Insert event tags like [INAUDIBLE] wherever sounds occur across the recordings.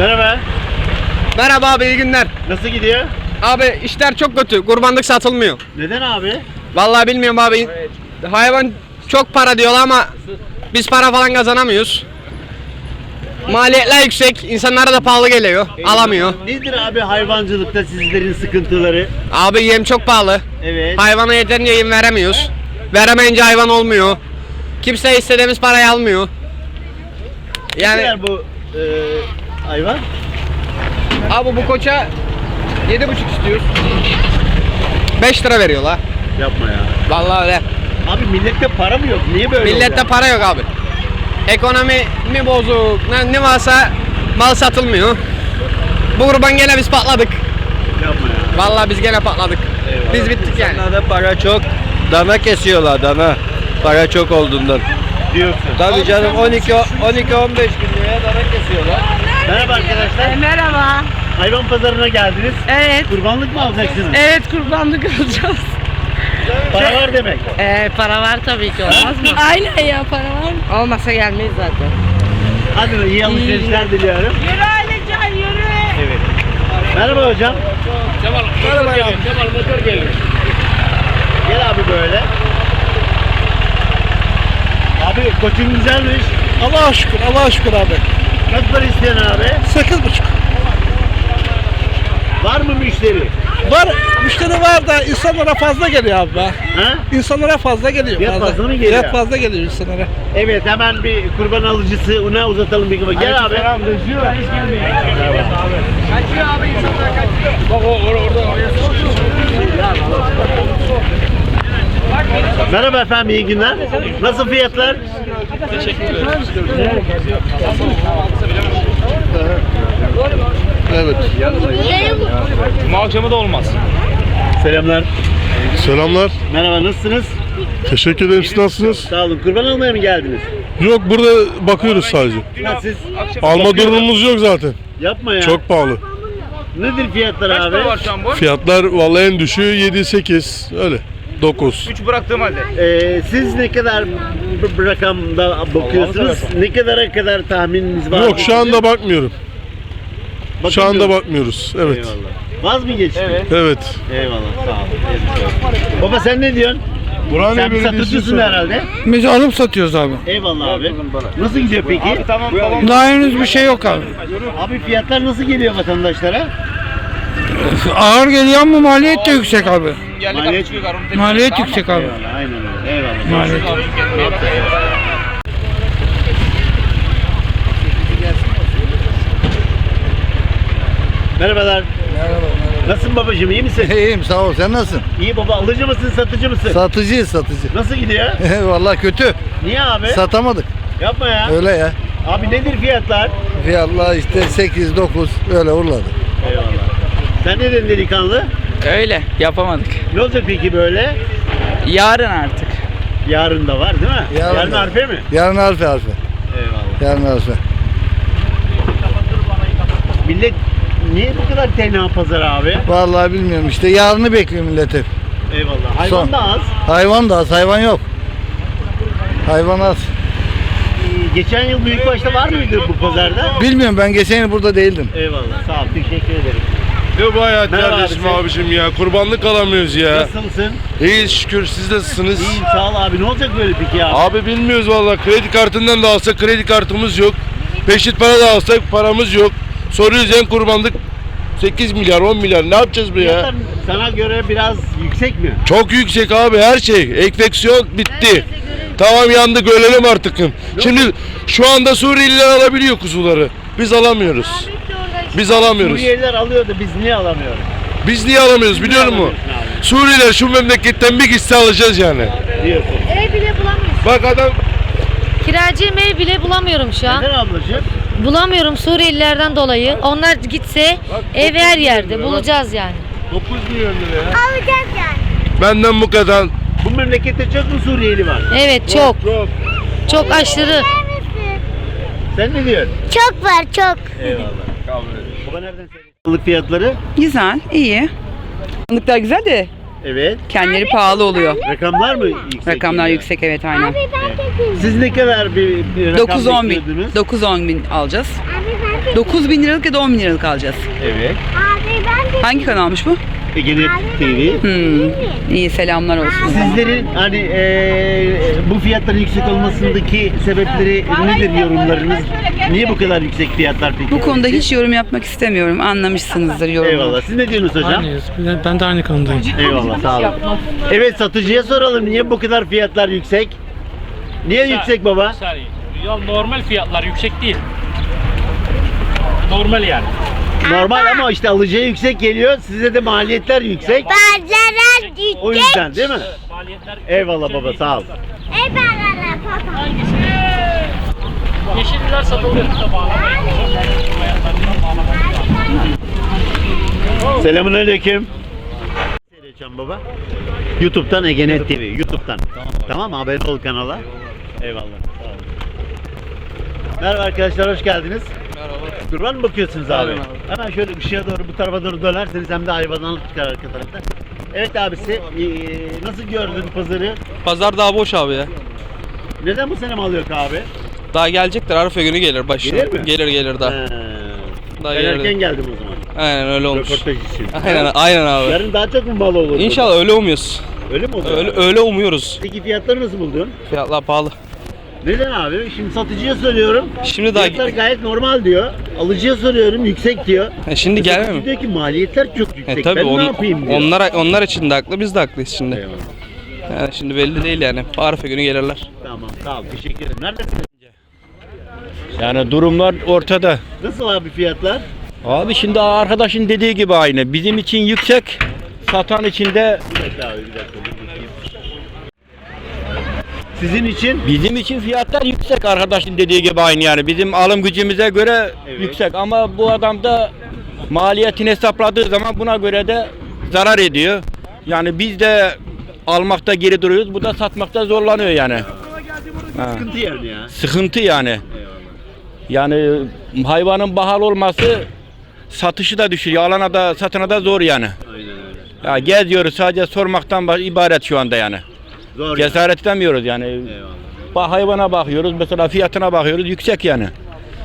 Merhaba. Merhaba abi iyi günler. Nasıl gidiyor? Abi işler çok kötü. Kurbanlık satılmıyor. Neden abi? Vallahi bilmiyorum abi. Hayvan çok para diyorlar ama biz para falan kazanamıyoruz. Maliyetler yüksek. insanlara da pahalı geliyor. Alamıyor. Nedir abi hayvancılıkta sizlerin sıkıntıları? Abi yem çok pahalı. Evet. Hayvana yeterince yem veremiyoruz. Veremeyince hayvan olmuyor. Kimse istediğimiz parayı almıyor. Yani bu e, hayvan? abi bu koça 7,5 istiyoruz. 5 lira veriyorlar. Yapma ya. Vallahi öyle. Abi millette para mı yok? Niye böyle Millette oluyor? para yok abi. Ekonomi mi bozuk, ne, ne varsa mal satılmıyor. Bu kurban gene biz patladık. Yapma ya. Vallahi biz gene patladık. Eyvallah. Biz bittik yani. İnsanlarda para çok. Dana kesiyorlar dana. Para çok olduğundan. Diyorsun. Tabii canım 12 12 15 bin liraya dana kesiyorlar. Merhaba arkadaşlar. E, Merhaba. Hayvan pazarına geldiniz. Evet. Kurbanlık mı alacaksınız? Evet kurbanlık alacağız. Para var demek. Ee, para var tabii ki olmaz mı? [LAUGHS] Aynen ya para var. Olmasa gelmeyiz zaten. Hadi iyi alışverişler diliyorum. Yürü Alican yürü. Evet. Merhaba hocam. Merhaba ya. Gel abi böyle. Abi koçun güzelmiş. Allah'a şükür, Allah'a şükür abi. Kaç para istiyorsun abi? Sekiz buçuk. Var mı müşteri? Var, müşteri var da insanlara fazla geliyor abi be. Ha? İnsanlara fazla geliyor. Fiyat fazla mı geliyor? Fiyat fazla geliyor insanlara. Evet hemen bir kurban alıcısı ona uzatalım bir kafa. Gel abi. Merhaba efendim iyi günler. Nasıl fiyatlar? Evet. Cuma akşamı da olmaz. Selamlar. Selamlar. Merhaba nasılsınız? Teşekkür ederim. Siz nasılsınız? Sağ olun. Kurban almaya mı geldiniz? Yok burada bakıyoruz sadece. Ha, siz Alma durumumuz yok zaten. yapma ya. Çok pahalı. Nedir fiyatlar Kaç abi? para var şu an bu? Fiyatlar vallahi en düşüğü 7-8 öyle. 9. 3 bıraktığım halde. Ee, siz ne kadar b- b- rakamda bakıyorsunuz? Ne kadara kadar tahmininiz var? Yok şu anda bakmıyorum. Şu anda Bakın bakmıyoruz. Evet. Eyvallah. Vaz mı geçti? Evet. Evet. Eyvallah sağ olun. Baba sen ne diyorsun? Sen bir satıcısın herhalde. Biz alıp satıyoruz abi. Eyvallah abi. Nasıl gidiyor peki? Tamam tamam. Daha henüz bir şey yok abi. Abi fiyatlar nasıl geliyor vatandaşlara? [LAUGHS] Ağır geliyor ama maliyet de yüksek abi. Maliyet-. Maliyet yüksek abi. Eyvallah aynen öyle. Eyvallah. Maliyet. Merhabalar. Merhaba. Nasılsın babacığım iyi misin? İyiyim sağ ol. Sen nasılsın? İyi baba alıcı mısın satıcı mısın? Satıcıyız satıcı. Nasıl gidiyor? [LAUGHS] Vallahi kötü. Niye abi? Satamadık. Yapma ya. Öyle ya. Abi nedir fiyatlar? Fiyatlar işte 8 9 öyle urladı. Eyvallah. Sen ne dedin delikanlı? Öyle yapamadık. Ne olacak peki böyle? Yarın artık. Yarın da var değil mi? Yarın Yarın da. harfe mi? Yarın harfe harfe. Eyvallah. Yarın harfe. Millet niye bu kadar tenha pazar abi? Vallahi bilmiyorum işte yarını bekliyor millet hep. Eyvallah. Hayvan Son. da az. Hayvan da az hayvan yok. Hayvan az. Ee, Geçen yıl büyükbaşta var mıydı bu pazarda? Bilmiyorum ben geçen yıl burada değildim. Eyvallah. Sağ ol. Teşekkür ederim. Ne bu hayat Merhaba kardeşim abi, sen- abicim ya. Kurbanlık alamıyoruz ya. Nasılsın? İyi şükür siz nasılsınız? İyiyim sağ ol abi. Ne olacak böyle peki abi? Abi bilmiyoruz vallahi. Kredi kartından da alsak kredi kartımız yok. Peşit para da alsak paramız yok. Soruyoruz en kurbanlık 8 milyar 10 milyar ne yapacağız bu ya? Fiyatlar sana göre biraz yüksek mi? Çok yüksek abi her şey. Enfeksiyon bitti. Tamam yandık ölelim artık. Şimdi şu anda Suriyeliler alabiliyor kuzuları. Biz alamıyoruz. Biz alamıyoruz. Suriyeliler alıyordu. Biz niye alamıyoruz? Biz niye alamıyoruz biliyor musun? Suriyeliler şu memleketten bir gitse alacağız yani. Diyorsun. Ev bile bulamıyoruz. Bak adam Kiracıyım ev bile bulamıyorum şu an. Neden ablacığım? Bulamıyorum Suriyelilerden dolayı. Onlar gitse ev her yerde bulacağız yani. 9 milyon lira ya. Alacağız yani. Benden bu kadar. Bu memlekette çok mu Suriyeli var? Evet çok. Çok. Çok aşırı. Sen ne diyorsun? Çok var çok. Eyvallah. Baba nereden seyrediyorsun? fiyatları? Güzel, iyi. Balıklar güzel de Evet. kendileri pahalı oluyor. Rakamlar mı yüksek? Rakamlar geliyor? yüksek evet aynen. Siz ne kadar bir, bir rakam 9-10 bin. bekliyordunuz? 9-10 bin alacağız. 9 bin liralık ya da 10 bin liralık alacağız. Evet. Hangi kanalmış bu? Egenet TV. Hmm. İyi selamlar olsun. Sizlerin hani eee, bu fiyatların yüksek olmasındaki sebepleri nedir yorumlarınız? Niye bu kadar yüksek fiyatlar peki? Bu konuda hiç yorum yapmak istemiyorum. Anlamışsınızdır yorumu. Eyvallah. Siz ne diyorsunuz hocam? Aynıyız. Ben de aynı kanındayım. Eyvallah sağ olun. Evet satıcıya soralım niye bu kadar fiyatlar yüksek? Niye yüksek baba? saniye. Ya normal fiyatlar yüksek değil. Normal yani. Normal ama işte alıcıya yüksek geliyor. Size de maliyetler yüksek. O yüzden değil mi? Maliyetler Eyvallah baba sağ ol. Yeşiller satılıyor. Selamun aleyküm. Seyredeceğim baba. YouTube'dan Egenet TV. YouTube'dan. Tamam mı? Haberin ol kanala. Eyvallah. Sağ olun. Merhaba arkadaşlar hoş geldiniz. Kurban mı bakıyorsunuz abi? Hemen şöyle ışığa doğru bu tarafa doğru dönerseniz hem de hayvanlarlık çıkar arka tarafta. Evet abisi ee, nasıl gördün pazarı? Pazar daha boş abi ya. Neden bu sene mal yok abi? Daha gelecektir Arife günü gelir başına. Gelir mi? Gelir gelir daha. He. Daha Ben gelir. erken geldim o zaman. Aynen öyle olmuş. Röportaj için. Aynen aynen abi. Yarın daha çok mu mal olur? İnşallah öyle umuyoruz. Öyle mi olur? Öyle öyle umuyoruz. Peki fiyatları nasıl buldun? Fiyatlar pahalı. Neden abi? Şimdi satıcıya soruyorum. Şimdi daha Fiyatlar gayet normal diyor. Alıcıya soruyorum yüksek diyor. E şimdi gelmiyor Satıcı mu? diyor ki maliyetler çok yüksek. E tabii ben on- ne yapayım diyor. onlar onlar için de haklı biz de haklıyız şimdi. Eyvallah. Yani şimdi belli değil yani. Arife günü gelirler. Tamam sağ ol teşekkür ederim. Neredesiniz? Yani durumlar ortada. Nasıl abi fiyatlar? Abi şimdi arkadaşın dediği gibi aynı. Bizim için yüksek, satan için de Bir dakika abi bir dakika. Sizin için bizim için fiyatlar yüksek arkadaşın dediği gibi aynı yani. Bizim alım gücümüze göre Evet. yüksek ama bu adam da maliyetini hesapladığı zaman buna göre de zarar ediyor. Yani biz de almakta geri duruyoruz. Bu da satmakta zorlanıyor yani. Ha. sıkıntı yani ya. Sıkıntı yani. Yani hayvanın pahalı olması satışı da düşürüyor. Alana da satana da zor yani. Aynen öyle. Ya geziyoruz sadece sormaktan ibaret şu anda yani. Zor. Cesaret edemiyoruz yani. Eyvallah. Ba- hayvana bakıyoruz mesela fiyatına bakıyoruz yüksek yani.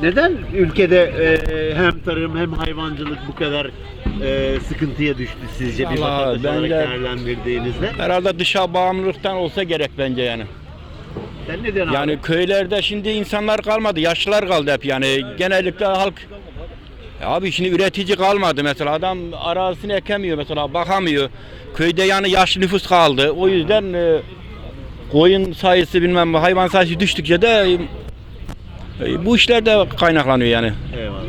Neden ülkede e, hem tarım hem hayvancılık bu kadar e, sıkıntıya düştü sizce bir Vallahi vatandaş olarak bence- değerlendirdiğinizde? Herhalde dışa bağımlılıktan olsa gerek bence yani. Sen ne diyorsun Yani köylerde şimdi insanlar kalmadı, yaşlılar kaldı hep yani. Genellikle halk Ya abi şimdi üretici kalmadı mesela adam arazisini ekemiyor mesela bakamıyor. Köyde yani yaşlı nüfus kaldı. O yüzden e, koyun sayısı bilmem hayvan sayısı düştükçe de e, bu işler de kaynaklanıyor yani. Eyvallah.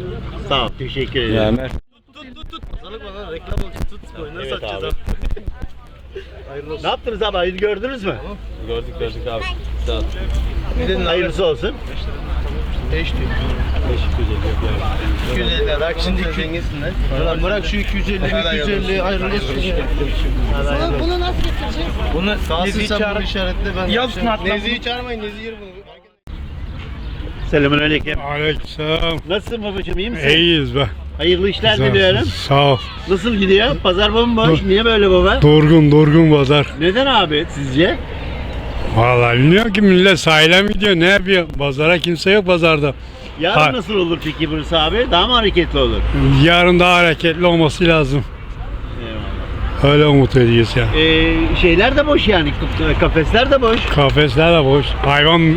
Sağ ol. Teşekkür ederim. Yani Evet abi. ne yaptınız abi? Gördünüz mü? gördük gördük abi. Hayırlısı olsun. 250 lira şimdi zenginsinler. Lan bırak şu 250 250 ayrılır. Bunu nasıl getireceğiz? Bunu sen çağır. bunu işaretle ben Yapsın hatta Nezihi çağırmayın Nezihi yer bunu. Selamun aleyküm. Aleykümselam. Nasılsın babacığım? iyi misin? İyiyiz be. Hayırlı işler Güzel. diliyorum. Sağ ol. Nasıl gidiyor? Pazar bomboş. Niye böyle baba? Durgun durgun pazar. Neden abi sizce? Vallahi bilmiyorum ki millet sahile mi gidiyor ne yapıyor? Pazara kimse yok pazarda. Yarın Ha. nasıl olur peki burası abi? Daha mı hareketli olur? Yarın daha hareketli olması lazım. Eyvallah. Öyle umut ediyoruz ya. Ee, şeyler de boş yani. k- Kafesler de boş. Kafesler de boş. Hayvan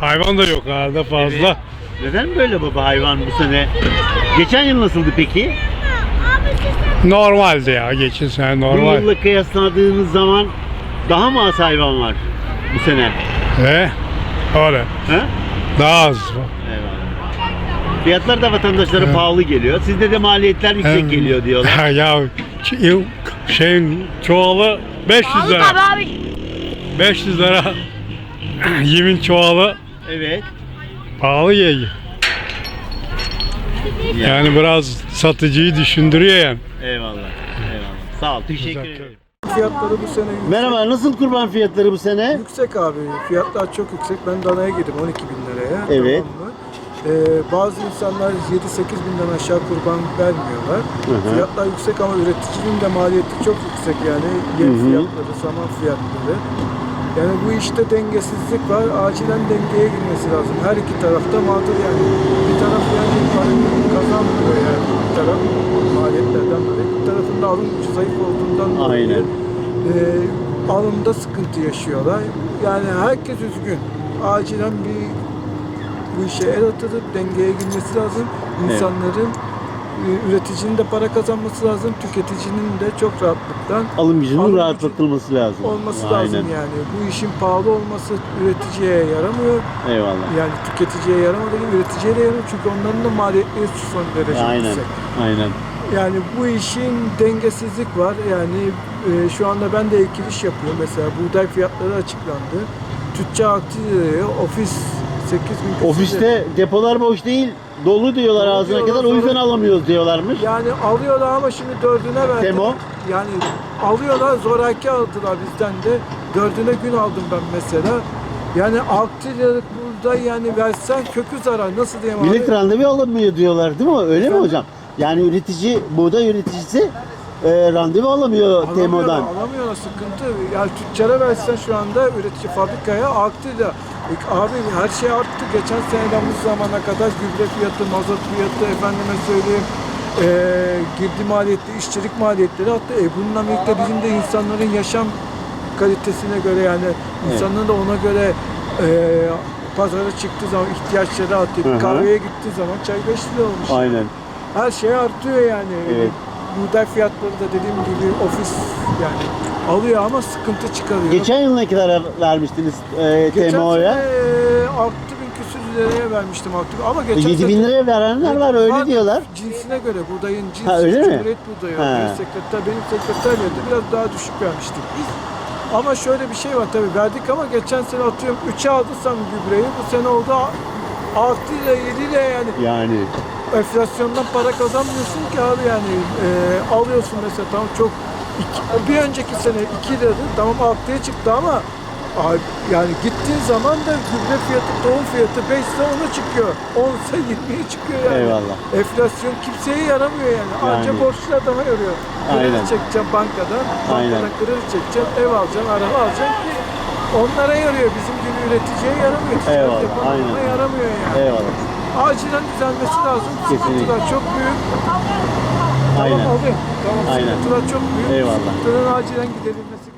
hayvan da yok herhalde fazla. Neden böyle baba hayvan bu sene? Geçen yıl nasıldı peki? Normaldi ya geçen sene Bu normal. yılla kıyasladığınız zaman daha mı az hayvan var bu sene? He? Öyle. He? Daha az. Eyvallah. Fiyatlar da vatandaşlara pahalı geliyor. Sizde de maliyetler yüksek Hem- geliyor diyorlar. [LAUGHS] ya ç- şeyin çoğalı 500 lira. 500 lira. Yemin çoğalı Evet. pahalı geliyor. Yani biraz satıcıyı düşündürüyor yani. Eyvallah. Eyvallah. Sağ ol. Teşekkür ederim. Fiyatları bu sene yüksek, Merhaba. Nasıl kurban fiyatları bu sene? yüksek abi. Fiyatlar çok yüksek. Ben danaya girdim 12 bin liraya. Evet. Tamam mı? Ee, bazı insanlar 7-8 binden aşağı kurban vermiyorlar. hı. Fiyatlar yüksek ama üreticinin de maliyeti çok yüksek yani. Yem Hı hı. fiyatları, saman fiyatları. Yani bu işte dengesizlik var. Acilen dengeye girmesi lazım. Her iki tarafta mağdur yani. Bir taraf yani parayı kazanmıyor yani. Taraf maliyetlerden dolayı. Bir tarafında alım zayıf olduğundan dolayı. Aynen. e, alımda sıkıntı yaşıyorlar. Yani herkes üzgün. Acilen bir bu işe el atılıp dengeye girmesi lazım. İnsanların e, üreticinin de para kazanması lazım. Tüketicinin de çok rahatlıktan Alım gücünün rahatlatılması lazım. olması Aynen. lazım yani. Bu işin pahalı olması üreticiye yaramıyor. Eyvallah. Yani tüketiciye yaramadığı gibi üreticiye de yaramıyor. Çünkü onların da maliyetleri son derece Aynen. yüksek. Aynen. Yani bu işin dengesizlik var. Yani e, şu anda ben de ek iş yapıyorum. Mesela buğday fiyatları açıklandı. Tüccar 6 liraya, ofis 8 bin. Ofiste depolar boş değil. Dolu diyorlar Dolu ağzına kadar. O yüzden alamıyoruz diyorlarmış. Yani alıyorlar ama şimdi dördüne verdiler. Temo? Yani alıyorlar zoraki aldılar bizden de. Dördüne gün aldım ben mesela. Yani 6 liralık burada yani versen kökü zarar. Nasıl diyeyim abi? Millet randevu alamıyor diyorlar değil mi? Öyle mi Efendim? hocam? Yani üretici, buğday üreticisi e, randevu alamıyor Alamıyorlar, Temo'dan. Alamıyorlar sıkıntı. Yani tüccara versen şu anda üretici fabrikaya 6 lira. E, abi her şey arttı. Geçen seneden bu zamana kadar gübre fiyatı, mazot fiyatı, efendime söyleyeyim e, girdi maliyetleri, işçilik maliyetleri arttı. E, bununla birlikte bizim de insanların yaşam kalitesine göre yani insanların da ona göre e, pazara çıktığı zaman ihtiyaçları artıyor. Hı hı. Kahveye gittiği zaman çay 5 lira olmuş. Aynen. Her şey artıyor yani. Evet. Buğday fiyatları da dediğim gibi ofis yani alıyor ama sıkıntı çıkarıyor. Geçen yıl ne kadar vermiştiniz e, Geçen Temo'ya? sene e, 6000 küsür liraya vermiştim 6000 ama geçen 7 bin sene- liraya verenler var öyle diyorlar. Cinsine göre buğdayın cinsi Ha, öyle mi? Cumhuriyet buğdayı Ha. Sekreter, benim sekreter verdi biraz daha düşük vermiştik. Ama şöyle bir şey var tabii verdik ama geçen sene atıyorum 3'e aldıysam gübreyi bu sene oldu 6 lira 7 lira yani Yani enflasyondan para kazanmıyorsun ki abi yani e, alıyorsun mesela tamam çok iki, bir önceki sene 2 liradı tamam 6'ya çıktı ama abi, yani gittiğin zaman da gübre fiyatı, tohum fiyatı 5 ise 10'a çıkıyor. 10 ise 20'ye çıkıyor yani. Eyvallah. Enflasyon kimseye yaramıyor yani. Anca Yani. borçlu adama yarıyor. Kredi çekeceğim bankadan, bankadan kredi çekeceğim, ev alacağım, araba alacağım ki onlara yarıyor. Bizim gibi üreticiye yaramıyor. Eyvallah, aynen. yaramıyor yani eyvallah. Acilen düzelmesi lazım. Kesinlikle. Çok büyük. Aynen. Tamam alayım. Tamam Aynen. çok büyük. Eyvallah. Sıkıntıların acilen giderilmesi